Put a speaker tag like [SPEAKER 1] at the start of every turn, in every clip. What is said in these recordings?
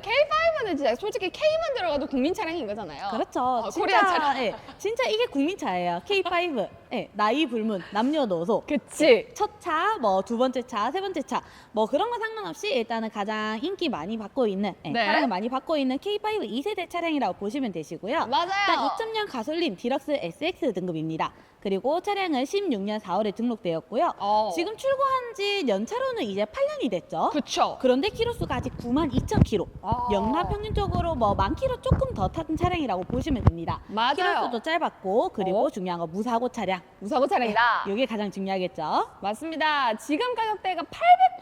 [SPEAKER 1] K5는 진짜 솔직히 K만 들어가도 국민 차량인 거잖아요.
[SPEAKER 2] 그렇죠.
[SPEAKER 1] 어,
[SPEAKER 2] 진짜,
[SPEAKER 1] 코리아 차량.
[SPEAKER 2] 예, 진짜 이게 국민차예요. K5. 예, 나이 불문, 남녀노소.
[SPEAKER 1] 그치.
[SPEAKER 2] 첫 차, 뭐 두 번째 차, 세 번째 차, 뭐 그런 거 상관없이 일단은 가장 인기 많이 받고 있는, 예,
[SPEAKER 1] 네.
[SPEAKER 2] 사랑을 많이 받고 있는 K5 2세대 차량이라고 보시면 되시고요.
[SPEAKER 1] 맞아요.
[SPEAKER 2] 일단 2.0 가솔린 디럭스 SX 등급입니다. 그리고 차량은 16년 4월에 등록되었고요.
[SPEAKER 1] 어.
[SPEAKER 2] 지금 출고한 지 연차로는 이제 8년이 됐죠.
[SPEAKER 1] 그쵸.
[SPEAKER 2] 그런데 키로수가 아직 9만 2천 킬로.
[SPEAKER 1] 아.
[SPEAKER 2] 영라 평균적으로 뭐만 킬로 조금 더 탄 차량이라고 보시면 됩니다.
[SPEAKER 1] 맞아요.
[SPEAKER 2] 키로수도 짧았고 그리고
[SPEAKER 1] 어?
[SPEAKER 2] 중요한 거 무사고 차량.
[SPEAKER 1] 무사고 차량이다.
[SPEAKER 2] 이게 가장 중요하겠죠.
[SPEAKER 1] 맞습니다. 지금 가격대가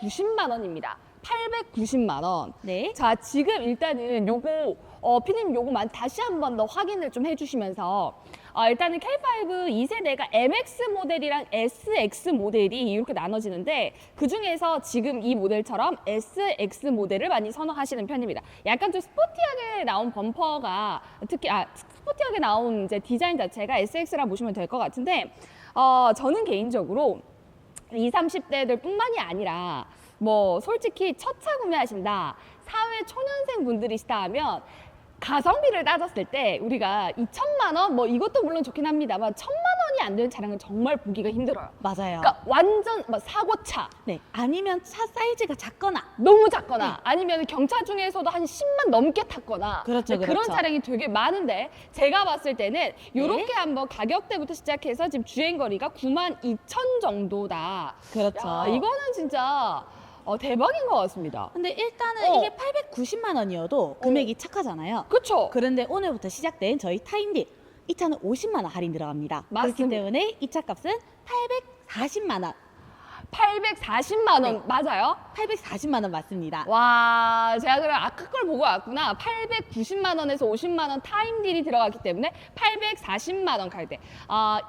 [SPEAKER 1] 890만 원입니다. 890만 원.
[SPEAKER 2] 네.
[SPEAKER 1] 자, 지금 일단은 요거 어, 피디님 요거만 다시 한 번 더 확인을 좀 해주시면서 어, 일단은 K5 2세대가 MX 모델이랑 SX 모델이 이렇게 나눠지는데 그 중에서 지금 이 모델처럼 SX 모델을 많이 선호하시는 편입니다. 약간 좀 스포티하게 나온 범퍼가 특히 아 스포티하게 나온 이제 디자인 자체가 SX라 보시면 될 것 같은데 어, 저는 개인적으로 20, 30대들 뿐만이 아니라 뭐 솔직히 첫 차 구매하신다 사회 초년생 분들이시다 하면 가성비를 따졌을 때 우리가 2천만 원 뭐 이것도 물론 좋긴 합니다만 천만 원이 안 되는 차량은 정말 보기가 힘들어요.
[SPEAKER 2] 맞아요.
[SPEAKER 1] 그러니까 완전 뭐 사고차
[SPEAKER 2] 네. 아니면 차 사이즈가 작거나
[SPEAKER 1] 너무 작거나
[SPEAKER 2] 네.
[SPEAKER 1] 아니면 경차 중에서도 한 10만 넘게 탔거나
[SPEAKER 2] 그렇죠,
[SPEAKER 1] 네, 그런
[SPEAKER 2] 그렇죠.
[SPEAKER 1] 차량이 되게 많은데 제가 봤을 때는 이렇게 한번 가격대부터 시작해서 지금 주행 거리가 9만 2천 정도다.
[SPEAKER 2] 그렇죠.
[SPEAKER 1] 야, 이거는 진짜 어, 대박인 것 같습니다.
[SPEAKER 2] 근데 일단은
[SPEAKER 1] 어.
[SPEAKER 2] 이게 890만 원이어도 금액이 착하잖아요.
[SPEAKER 1] 그렇죠.
[SPEAKER 2] 그런데 오늘부터 시작된 저희 타임딜 이 차는 50만 원 할인 들어갑니다. 그렇기
[SPEAKER 1] 맞습니다.
[SPEAKER 2] 때문에 이 차 값은 840만 원.
[SPEAKER 1] 840만 원
[SPEAKER 2] 네.
[SPEAKER 1] 맞아요?
[SPEAKER 2] 840만 원 맞습니다.
[SPEAKER 1] 와, 제가 그럼 아까 걸 보고 왔구나. 890만 원에서 50만 원 타임 딜이 들어갔기 때문에 840만 원 갈 때. 아,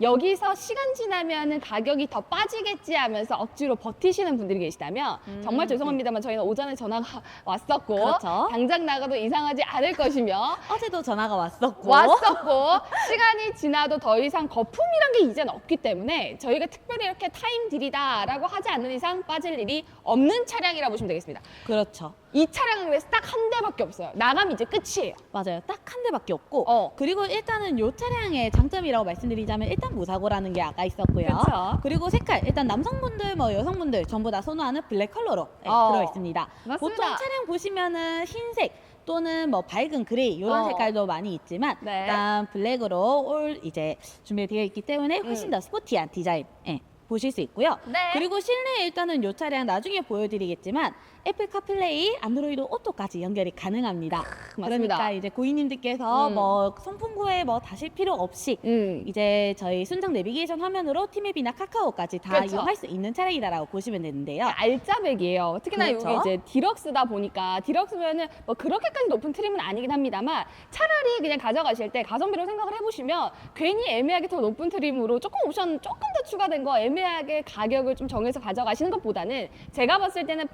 [SPEAKER 1] 여기서 시간 지나면은 가격이 더 빠지겠지 하면서 억지로 버티시는 분들이 계시다면
[SPEAKER 2] 음,
[SPEAKER 1] 정말 죄송합니다만 저희는 오전에 전화가 왔었고
[SPEAKER 2] 그렇죠.
[SPEAKER 1] 당장 나가도 이상하지 않을 것이며
[SPEAKER 2] 어제도 전화가 왔었고
[SPEAKER 1] 왔었고 시간이 지나도 더 이상 거품이란 게 이제는 없기 때문에 저희가 특별히 이렇게 타임 딜이다라고 하지 않는 이상 빠질 일이 없는 차량이라 보시면 되겠습니다.
[SPEAKER 2] 그렇죠.
[SPEAKER 1] 이 차량은 그래서 딱 한 대밖에 없어요. 나가면 이제 끝이에요.
[SPEAKER 2] 맞아요. 딱 한 대밖에 없고
[SPEAKER 1] 어.
[SPEAKER 2] 그리고 일단은 이 차량의 장점이라고 말씀드리자면 일단 무사고라는 게 아까 있었고요.
[SPEAKER 1] 그쵸.
[SPEAKER 2] 리고 색깔 일단 남성분들 뭐 여성분들 전부 다 선호하는 블랙 컬러로 네,
[SPEAKER 1] 어.
[SPEAKER 2] 들어 있습니다.
[SPEAKER 1] 맞습니다.
[SPEAKER 2] 보통 차량 보시면은 흰색 또는 뭐 밝은 그레이 이런
[SPEAKER 1] 어.
[SPEAKER 2] 색깔도 많이 있지만
[SPEAKER 1] 네.
[SPEAKER 2] 일단 블랙으로 올 이제 준비되어 있기 때문에 훨씬
[SPEAKER 1] 음.
[SPEAKER 2] 더 스포티한 디자인 예, 보실 수 있고요.
[SPEAKER 1] 네.
[SPEAKER 2] 그리고 실내 일단은 이 차량 나중에 보여드리겠지만 애플 카플레이, 안드로이드 오토까지 연결이 가능합니다.
[SPEAKER 1] 맞습니다.
[SPEAKER 2] 그러니까 이제 고객님들께서
[SPEAKER 1] 음.
[SPEAKER 2] 뭐 송풍구에 뭐 다실 필요 없이
[SPEAKER 1] 음.
[SPEAKER 2] 이제 저희 순정 내비게이션 화면으로 티맵이나 카카오까지 다
[SPEAKER 1] 그렇죠.
[SPEAKER 2] 이용할 수 있는 차량이다라고 보시면 되는데요.
[SPEAKER 1] 알짜배기예요. 특히나
[SPEAKER 2] 그렇죠.
[SPEAKER 1] 이게 이제 디럭스다 보니까 디럭스면은 뭐 그렇게까지 높은 트림은 아니긴 합니다만 차라리 그냥 가져가실 때 가성비로 생각을 해보시면 괜히 애매하게 더 높은 트림으로 조금 옵션 조금 더 추가된 거 애매하게 가격을 좀 정해서 가져가시는 것보다는 제가 봤을 때는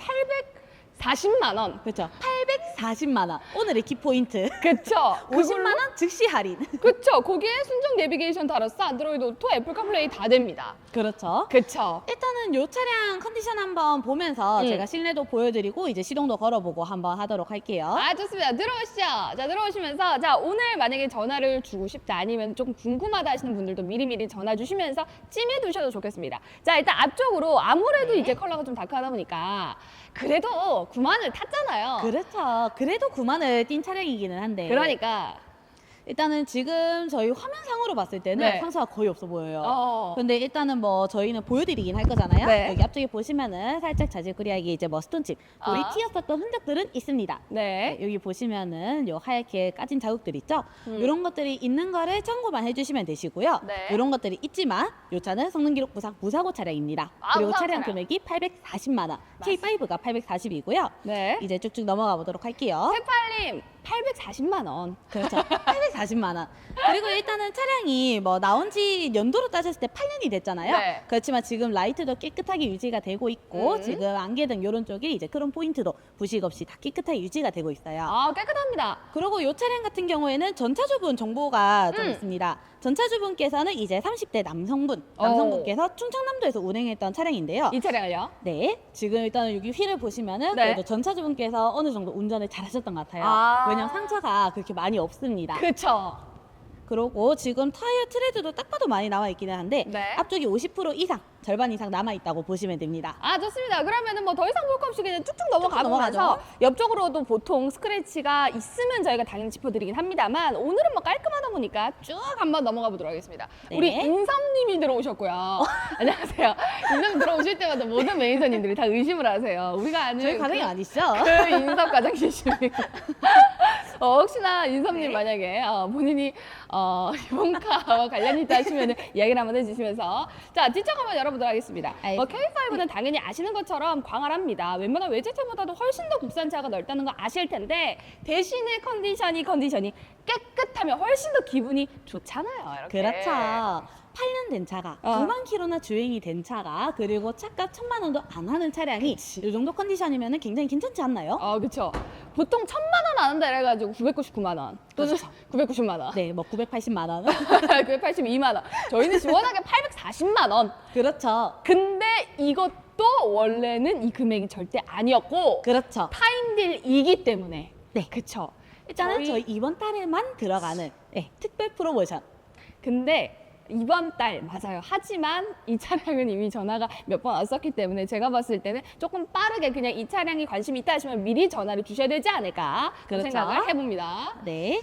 [SPEAKER 1] 840만 원.
[SPEAKER 2] 그렇죠. 840만 원. 오늘의 키포인트.
[SPEAKER 1] 그쵸?
[SPEAKER 2] 50만 원 즉시 할인.
[SPEAKER 1] 그쵸? 거기에 순정 내비게이션 달았어. 안드로이드 오토, 애플 카플레이 다 됩니다.
[SPEAKER 2] 그렇죠.
[SPEAKER 1] 그쵸?
[SPEAKER 2] 일단은 이 차량 컨디션 한번 보면서
[SPEAKER 1] 음.
[SPEAKER 2] 제가 실내도 보여드리고 이제 시동도 걸어보고 한번 하도록 할게요.
[SPEAKER 1] 아 좋습니다. 들어오시죠. 자 들어오시면서 자 오늘 만약에 전화를 주고 싶다 아니면 조금 궁금하다 하시는 분들도 미리미리 전화 주시면서 찜해 두셔도 좋겠습니다. 자 일단 앞쪽으로 아무래도
[SPEAKER 2] 네.
[SPEAKER 1] 이제 컬러가 좀 다크하다 보니까 그래도 9만을 탔잖아요.
[SPEAKER 2] 그렇죠. 그래도 9만을 띈 차량이기는 한데.
[SPEAKER 1] 그러니까
[SPEAKER 2] 일단은 지금 저희 화면상으로 봤을 때는
[SPEAKER 1] 네.
[SPEAKER 2] 상사가 거의 없어 보여요.
[SPEAKER 1] 어.
[SPEAKER 2] 근데 일단은 뭐 저희는 보여드리긴 할 거잖아요.
[SPEAKER 1] 네.
[SPEAKER 2] 여기 앞쪽에 보시면은 살짝 자질구리하게 이제 뭐 스톤칩 우리
[SPEAKER 1] 아.
[SPEAKER 2] 튀었었던 흔적들은 있습니다.
[SPEAKER 1] 네.
[SPEAKER 2] 네, 여기 보시면은 요 하얗게 까진 자국들 있죠?
[SPEAKER 1] 음.
[SPEAKER 2] 이런 것들이 있는 거를 참고만 해주시면 되시고요.
[SPEAKER 1] 네.
[SPEAKER 2] 이런 것들이 있지만 요 차는 성능 기록 부상 무사고 차량입니다.
[SPEAKER 1] 아,
[SPEAKER 2] 그리고
[SPEAKER 1] 무사고
[SPEAKER 2] 차량
[SPEAKER 1] 차량.
[SPEAKER 2] 금액이 840만 원, K5가 840이고요.
[SPEAKER 1] 네.
[SPEAKER 2] 이제 쭉쭉 넘어가 보도록 할게요.
[SPEAKER 1] 세팔님 840만 원.
[SPEAKER 2] 그렇죠. 240만 원. 그리고 일단은 차량이 뭐 나온 지 연도로 따졌을 때 8년이 됐잖아요.
[SPEAKER 1] 네.
[SPEAKER 2] 그렇지만 지금 라이트도 깨끗하게 유지가 되고 있고
[SPEAKER 1] 음.
[SPEAKER 2] 지금 안개등 이런 쪽이 이제 크롬 포인트도 부식 없이 다 깨끗하게 유지가 되고 있어요.
[SPEAKER 1] 아, 깨끗합니다.
[SPEAKER 2] 그리고 이 차량 같은 경우에는 전차주분 정보가 좀
[SPEAKER 1] 음.
[SPEAKER 2] 있습니다. 전차주분께서는 이제 30대 남성분,
[SPEAKER 1] 어.
[SPEAKER 2] 남성분께서 충청남도에서 운행했던 차량인데요.
[SPEAKER 1] 이 차량을요?
[SPEAKER 2] 네, 지금 일단 여기 휠을 보시면은
[SPEAKER 1] 네.
[SPEAKER 2] 그래도 전차주분께서 어느 정도 운전을 잘하셨던 것 같아요.
[SPEAKER 1] 아.
[SPEAKER 2] 왜냐면 상처가 그렇게 많이 없습니다.
[SPEAKER 1] 그쵸.
[SPEAKER 2] 그리고 지금 타이어 트레드도 딱 봐도 많이 나와 있기는 한데
[SPEAKER 1] 네.
[SPEAKER 2] 앞쪽이 50% 이상, 절반 이상 남아 있다고 보시면 됩니다.
[SPEAKER 1] 아 좋습니다. 그러면은 뭐 더 이상 볼 거 없이 그냥 쭉쭉 넘어가
[SPEAKER 2] 쭉쭉
[SPEAKER 1] 보면서
[SPEAKER 2] 넘어가죠.
[SPEAKER 1] 옆쪽으로도 보통 스크래치가 있으면 저희가 당연히 짚어드리긴 합니다만 오늘은 뭐 깔끔하다 보니까 쭉 한번 넘어가 보도록 하겠습니다.
[SPEAKER 2] 네.
[SPEAKER 1] 우리 인삼님이 들어오셨고요. 안녕하세요. 인삼 들어오실 때마다 모든 매니저님들이 다 의심을 하세요. 우리가 아는
[SPEAKER 2] 저희 가정이
[SPEAKER 1] 그-
[SPEAKER 2] 아니시죠?
[SPEAKER 1] 그 인섭 과장님이십니까? 어, 혹시나 인섭님
[SPEAKER 2] 네.
[SPEAKER 1] 만약에 어, 본인이 어, 이번카와 관련이 있다 하시면 이야기를 한번 해주시면서 자 뒷쪽 한번 열어보도록 하겠습니다. 뭐 K5는 당연히 아시는 것처럼 광활합니다. 웬만한 외제차보다도 훨씬 더 국산차가 넓다는 거 아실 텐데 대신에 컨디션이 컨디션이 깨끗하면 훨씬 더 기분이 좋잖아요. 이렇게.
[SPEAKER 2] 그렇죠. 8년 된 차가
[SPEAKER 1] 어.
[SPEAKER 2] 9만 킬로나 주행이 된 차가 그리고 차값 천만 원도 안 하는 차량이 이 정도 컨디션이면 굉장히 괜찮지 않나요?
[SPEAKER 1] 어, 그쵸. 보통 천만 원 안 한다 이래가지고 999만 원 또는 990만 원.
[SPEAKER 2] 네, 뭐 980만 원.
[SPEAKER 1] 982만 원. 저희는 시원하게 840만 원.
[SPEAKER 2] 그렇죠.
[SPEAKER 1] 근데 이것도 원래는 이 금액이 절대 아니었고
[SPEAKER 2] 그렇죠.
[SPEAKER 1] 타임딜이기 때문에.
[SPEAKER 2] 네.
[SPEAKER 1] 그쵸.
[SPEAKER 2] 일단은
[SPEAKER 1] 저희-
[SPEAKER 2] 저희 이번 달에만 들어가는 네, 특별 프로모션.
[SPEAKER 1] 근데 이번 달 맞아요. 하지만 이 차량은 이미 전화가 몇 번 왔었기 때문에 제가 봤을 때는 조금 빠르게 그냥 이 차량이 관심이 있다 하시면 미리 전화를 주셔야 되지 않을까 그
[SPEAKER 2] 그렇죠.
[SPEAKER 1] 생각을 해봅니다.
[SPEAKER 2] 네.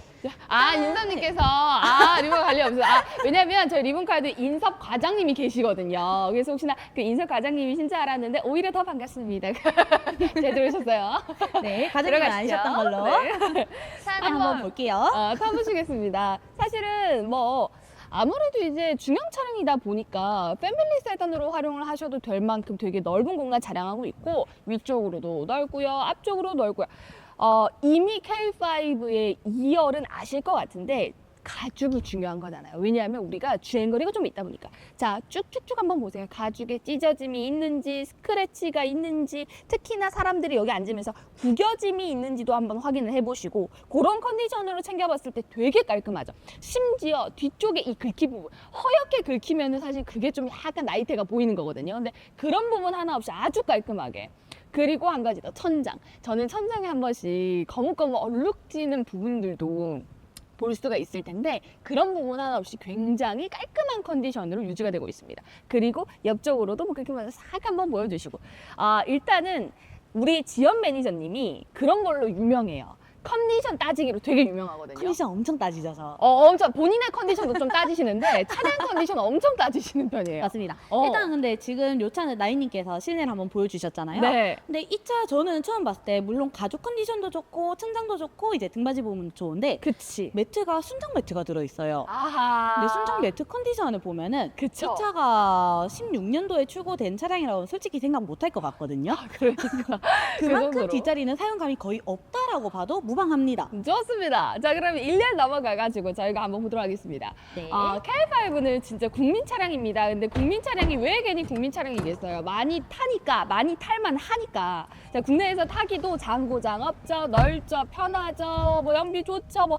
[SPEAKER 1] 아 인섭님께서 아 리본 관련 없어요. 아 왜냐면 저희 리본 카드 인섭 과장님이 계시거든요. 그래서 혹시나 그 인섭 과장님이신 줄 알았는데 오히려 더 반갑습니다. 잘 들으셨어요?
[SPEAKER 2] 네, 과장님. 아니셨던 걸로.
[SPEAKER 1] 네. 자,
[SPEAKER 2] 아, 한번 볼게요.
[SPEAKER 1] 어, 타보시겠습니다. 사실은 뭐 아무래도 이제 중형 차량이다 보니까 패밀리 세단으로 활용을 하셔도 될 만큼 되게 넓은 공간 자랑하고 있고 위쪽으로도 넓고요, 앞쪽으로 넓고요. 어, 이미 K5의 2열은 아실 것 같은데 가죽이 중요한 거잖아요. 왜냐하면 우리가 주행거리가 좀 있다 보니까. 자, 쭉쭉쭉 한번 보세요. 가죽에 찢어짐이 있는지, 스크래치가 있는지, 특히나 사람들이 여기 앉으면서 구겨짐이 있는지도 한번 확인을 해보시고, 그런 컨디션으로 챙겨봤을 때 되게 깔끔하죠. 심지어 뒤쪽에 이 긁힌 부분, 허옇게 긁히면은 사실 그게 좀 약간 나이테가 보이는 거거든요. 근데 그런 부분 하나 없이 아주 깔끔하게. 그리고 한 가지 더, 천장. 저는 천장에 한 번씩 거뭇거뭇 얼룩지는 부분들도 볼 수가 있을 텐데 그런 부분 하나 없이 굉장히 깔끔한 컨디션으로 유지가 되고 있습니다. 그리고 옆쪽으로도 뭐 그렇게 싹 한번 보여주시고 아 일단은 우리 지연 매니저님이 그런 걸로 유명해요. 컨디션 따지기로 되게 유명하거든요.
[SPEAKER 2] 컨디션 엄청 따지죠, 저.
[SPEAKER 1] 어, 엄청 본인의 컨디션도 좀 따지시는데 차량 컨디션 엄청 따지시는 편이에요.
[SPEAKER 2] 맞습니다.
[SPEAKER 1] 어.
[SPEAKER 2] 일단 근데 지금 요 차는 나인님께서 실내를 한번 보여주셨잖아요.
[SPEAKER 1] 네.
[SPEAKER 2] 근데 이 차 저는 처음 봤을 때 물론 가죽 컨디션도 좋고 천장도 좋고 이제 등받이 부분 좋은데
[SPEAKER 1] 그치.
[SPEAKER 2] 매트가 순정 매트가 들어있어요.
[SPEAKER 1] 아하.
[SPEAKER 2] 근데 순정 매트 컨디션을 보면은
[SPEAKER 1] 그쵸.
[SPEAKER 2] 이 차가 16년도에 출고된 차량이라고 솔직히 생각 못 할 것 같거든요.
[SPEAKER 1] 그러니까.
[SPEAKER 2] 그만큼
[SPEAKER 1] 정도로.
[SPEAKER 2] 뒷자리는 사용감이 거의 없다 라고 봐도 무방합니다.
[SPEAKER 1] 좋습니다. 자, 그러면 1년 넘어가가지고 저희가 한번 보도록 하겠습니다.
[SPEAKER 2] 네.
[SPEAKER 1] 어, K5는 진짜 국민 차량입니다. 근데 국민 차량이 왜 괜히 국민 차량이겠어요? 많이 타니까, 많이 탈만 하니까. 자, 국내에서 타기도 장고장 없죠, 넓죠, 편하죠, 뭐 연비 좋죠, 뭐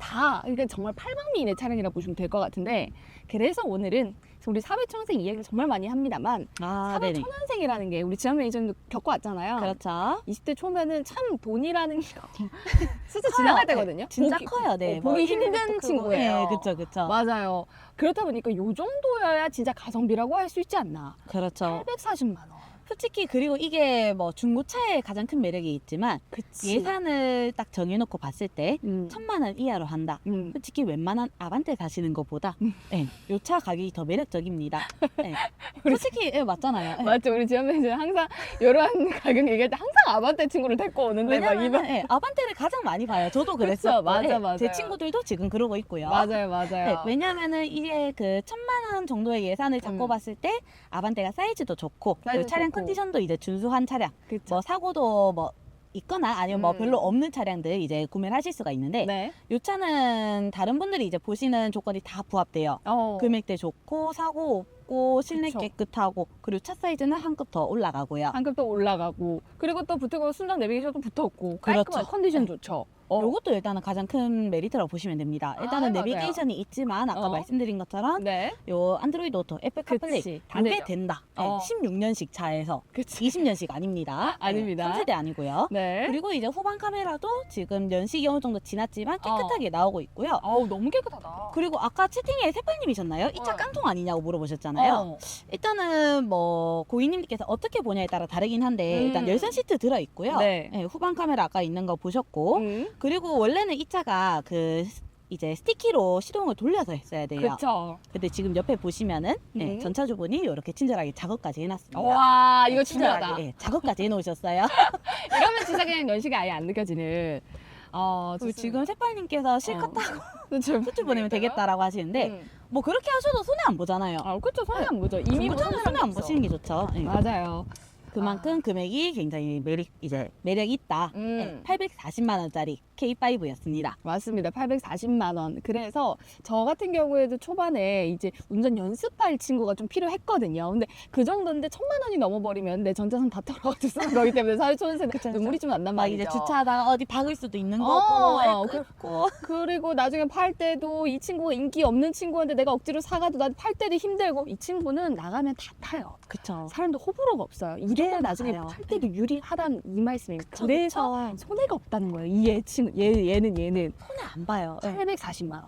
[SPEAKER 1] 다. 그러니까 정말 팔방미인의 차량이라고 보시면 될 것 같은데. 그래서 오늘은 우리 사회초년생 이야기를 정말 많이 합니다만
[SPEAKER 2] 아.
[SPEAKER 1] 사회초년생이라는 게 우리 지난 매니저님도 겪어왔잖아요.
[SPEAKER 2] 그렇죠.
[SPEAKER 1] 20대 초면은 참 돈이라는 게 스쳐 지나갈 때거든요.
[SPEAKER 2] 진짜
[SPEAKER 1] 보기-
[SPEAKER 2] 커요, 네.
[SPEAKER 1] 어, 보기 힘든
[SPEAKER 2] 크고.
[SPEAKER 1] 친구예요.
[SPEAKER 2] 네, 그쵸, 그쵸.
[SPEAKER 1] 맞아요. 그렇다 보니까 요 정도여야 진짜 가성비라고 할 수 있지 않나.
[SPEAKER 2] 그렇죠.
[SPEAKER 1] 840만 원.
[SPEAKER 2] 솔직히 그리고 이게 뭐 중고차의 가장 큰 매력이 있지만
[SPEAKER 1] 그치.
[SPEAKER 2] 예산을 딱 정해놓고 봤을 때
[SPEAKER 1] 음.
[SPEAKER 2] 천만 원 이하로 한다.
[SPEAKER 1] 음.
[SPEAKER 2] 솔직히 웬만한 아반떼 사시는 것보다
[SPEAKER 1] 음.
[SPEAKER 2] 네, 요차 가격이 더 매력적입니다. 네. 솔직히 예, 맞잖아요. 예.
[SPEAKER 1] 맞죠. 우리 지연 매니저는 항상 이런 가격 얘기할 때 항상 아반떼 친구를 데리고 오는데 막
[SPEAKER 2] 왜냐면
[SPEAKER 1] 이번
[SPEAKER 2] 예, 아반떼를 가장 많이 봐요. 저도 그랬어요.
[SPEAKER 1] 맞아, 맞아요.
[SPEAKER 2] 제 친구들도 지금 그러고 있고요.
[SPEAKER 1] 맞아요, 맞아요.
[SPEAKER 2] 네, 왜냐면은 이게 그 천만 원 정도의 예산을 잡고
[SPEAKER 1] 음.
[SPEAKER 2] 봤을 때 아반떼가 사이즈도 좋고
[SPEAKER 1] 사이즈
[SPEAKER 2] 그리고 차량. 컨디션도 이제 준수한 차량.
[SPEAKER 1] 그쵸.
[SPEAKER 2] 뭐 사고도 뭐 있거나 아니면 뭐
[SPEAKER 1] 음.
[SPEAKER 2] 별로 없는 차량들 이제 구매를 하실 수가 있는데
[SPEAKER 1] 네.
[SPEAKER 2] 이 차는 다른 분들이 이제 보시는 조건이 다 부합돼요.
[SPEAKER 1] 어.
[SPEAKER 2] 금액대 좋고 사고 없고 실내
[SPEAKER 1] 그쵸.
[SPEAKER 2] 깨끗하고 그리고 차 사이즈는 한 급 더 올라가고요.
[SPEAKER 1] 한급도 올라가고 그리고 또 붙고 순정 내비게이션도 붙었고 깔끔한
[SPEAKER 2] 그렇죠.
[SPEAKER 1] 컨디션 좋죠. 어.
[SPEAKER 2] 요것도 일단은 가장 큰 메리트라고 보시면 됩니다. 일단은
[SPEAKER 1] 아, 맞아요.
[SPEAKER 2] 내비게이션이 있지만 아까
[SPEAKER 1] 어.
[SPEAKER 2] 말씀드린 것처럼
[SPEAKER 1] 네.
[SPEAKER 2] 요 안드로이드 오토, 애플
[SPEAKER 1] 그치.
[SPEAKER 2] 카플레이
[SPEAKER 1] 다 되죠.
[SPEAKER 2] 된다. 네,
[SPEAKER 1] 어.
[SPEAKER 2] 16년식 차에서
[SPEAKER 1] 그치.
[SPEAKER 2] 20년식 아닙니다.
[SPEAKER 1] 아닙니다.
[SPEAKER 2] 네, 3세대 아니고요.
[SPEAKER 1] 네.
[SPEAKER 2] 그리고 이제 후방 카메라도 지금 연식이 어느 정도 지났지만 깨끗하게 나오고 있고요.
[SPEAKER 1] 어우 너무 깨끗하다.
[SPEAKER 2] 그리고 아까 채팅에 세팔님이셨나요? 이차
[SPEAKER 1] 어.
[SPEAKER 2] 깡통 아니냐고 물어보셨잖아요.
[SPEAKER 1] 어.
[SPEAKER 2] 일단은 뭐 고객님께서 어떻게 보냐에 따라 다르긴 한데
[SPEAKER 1] 음.
[SPEAKER 2] 일단 열선 시트 들어 있고요.
[SPEAKER 1] 네.
[SPEAKER 2] 후방 카메라 아까 있는 거 보셨고
[SPEAKER 1] 음.
[SPEAKER 2] 그리고 원래는 이 차가 그 스- 이제 스티키로 시동을 돌려서 했어야 돼요.
[SPEAKER 1] 그쵸.
[SPEAKER 2] 근데 지금 옆에 보시면은 네,
[SPEAKER 1] 음.
[SPEAKER 2] 전차주분이 이렇게 친절하게 작업까지 해놨습니다.
[SPEAKER 1] 와 이거
[SPEAKER 2] 친절하게
[SPEAKER 1] 친절하다.
[SPEAKER 2] 예, 작업까지 해놓으셨어요.
[SPEAKER 1] 이러면 진짜 그냥 연식이 아예 안 느껴지는. 어
[SPEAKER 2] 그리고 지금 세팔님께서 실컷 타고
[SPEAKER 1] 지금
[SPEAKER 2] 수출 보내면 되겠다라고 하시는데
[SPEAKER 1] 음.
[SPEAKER 2] 뭐 그렇게 하셔도 손해 안 보잖아요.
[SPEAKER 1] 아 그쵸 손해 안 보죠. 이미
[SPEAKER 2] 중고차는 손해 안 보시는 게 좋죠. 예.
[SPEAKER 1] 맞아요.
[SPEAKER 2] 그만큼 금액이 굉장히 매력 이제 매력 있다.
[SPEAKER 1] 음.
[SPEAKER 2] 840만 원짜리 K5였습니다.
[SPEAKER 1] 맞습니다. 840만 원. 그래서 저 같은 경우에도 초반에 이제 운전 연습할 친구가 좀 필요했거든요. 근데 그 정도인데 천만 원이 넘어버리면 내 전자산 다 털어가지고 쓰는 거기 때문에 사실 초년생
[SPEAKER 2] 그쵸, 그쵸.
[SPEAKER 1] 눈물이 좀 난단
[SPEAKER 2] 막
[SPEAKER 1] 말이죠.
[SPEAKER 2] 이제 주차하다가 어디 박을 수도 있는
[SPEAKER 1] 어,
[SPEAKER 2] 거고,
[SPEAKER 1] 그-
[SPEAKER 2] 고
[SPEAKER 1] 그리고 나중에 팔 때도 이 친구가 인기 없는 친구인데 내가 억지로 사가도 난 팔 때도 힘들고 이 친구는 나가면 다 타요.
[SPEAKER 2] 그쵸.
[SPEAKER 1] 사람도 호불호가 없어요. 이래야
[SPEAKER 2] 무조건
[SPEAKER 1] 나중에
[SPEAKER 2] 타요.
[SPEAKER 1] 팔 때도 유리하다는 이 말씀입니다.
[SPEAKER 2] 그쵸,
[SPEAKER 1] 그래서
[SPEAKER 2] 그쵸.
[SPEAKER 1] 손해가 없다는 거예요. 이 얘 친구, 얘, 얘는 얘는
[SPEAKER 2] 손해 안 봐요. 예.
[SPEAKER 1] 840만 원.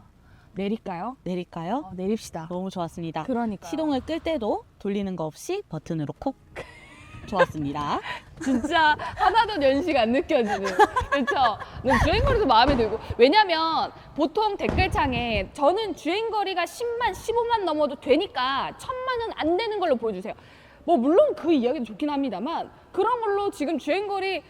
[SPEAKER 1] 내릴까요?
[SPEAKER 2] 내릴까요?
[SPEAKER 1] 어, 내립시다.
[SPEAKER 2] 너무 좋았습니다.
[SPEAKER 1] 그러니까
[SPEAKER 2] 시동을 끌 때도 돌리는 거 없이 버튼으로 콕. 좋았습니다.
[SPEAKER 1] 진짜 하나도 연식 안 느껴지는 그렇죠. 주행거리도 마음에 들고 왜냐면 보통 댓글창에 저는 주행거리가 10만 15만 넘어도 되니까 천만 원안 되는 걸로 보여주세요. 뭐 물론 그 이야기도 좋긴 합니다만 그런 걸로 지금 주행거리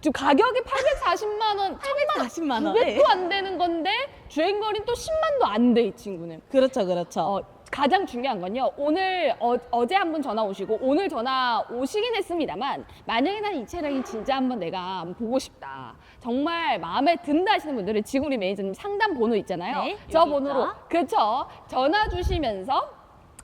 [SPEAKER 1] 지금 가격이 840만 원,
[SPEAKER 2] 840만 원.
[SPEAKER 1] 900도 안 되는 건데 주행거리는 또 10만도 안 돼 이 친구는.
[SPEAKER 2] 그렇죠, 그렇죠.
[SPEAKER 1] 어, 가장 중요한 건요. 오늘 어, 제 한 분 전화 오시고 오늘 전화 오시긴 했습니다만 만약에 난 이 차량이 진짜 한번 내가 한번 보고 싶다. 정말 마음에 든다 하시는 분들은 지금 우리 매니저님 상담 번호 있잖아요.
[SPEAKER 2] 네,
[SPEAKER 1] 저 번호로
[SPEAKER 2] 있죠.
[SPEAKER 1] 그렇죠. 전화 주시면서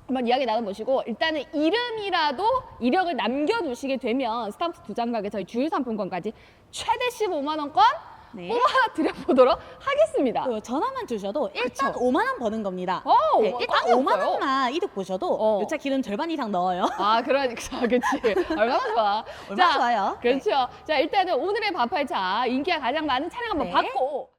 [SPEAKER 1] 한번 이야기 나눠보시고 일단은 이름이라도 이력을 남겨두시게 되면 스탬프 두장 가게 저희 주유 상품권까지 최대 15만 원권
[SPEAKER 2] 네.
[SPEAKER 1] 뽑아 드려보도록 하겠습니다.
[SPEAKER 2] 그 전화만 주셔도 일단
[SPEAKER 1] 그쵸.
[SPEAKER 2] 5만 원 버는 겁니다.
[SPEAKER 1] 어,
[SPEAKER 2] 네,
[SPEAKER 1] 뭐
[SPEAKER 2] 일단
[SPEAKER 1] 꽝이
[SPEAKER 2] 5만
[SPEAKER 1] 없어요.
[SPEAKER 2] 원만 이득 보셔도
[SPEAKER 1] 어.
[SPEAKER 2] 이차 기름 절반 이상 넣어요.
[SPEAKER 1] 아, 그러니까, 그치. 얼마나 좋아.
[SPEAKER 2] 얼마나
[SPEAKER 1] 자,
[SPEAKER 2] 좋아요.
[SPEAKER 1] 그렇죠. 자, 일단은 오늘의 바팔차 인기가 가장 많은 차량 한번
[SPEAKER 2] 네.
[SPEAKER 1] 받고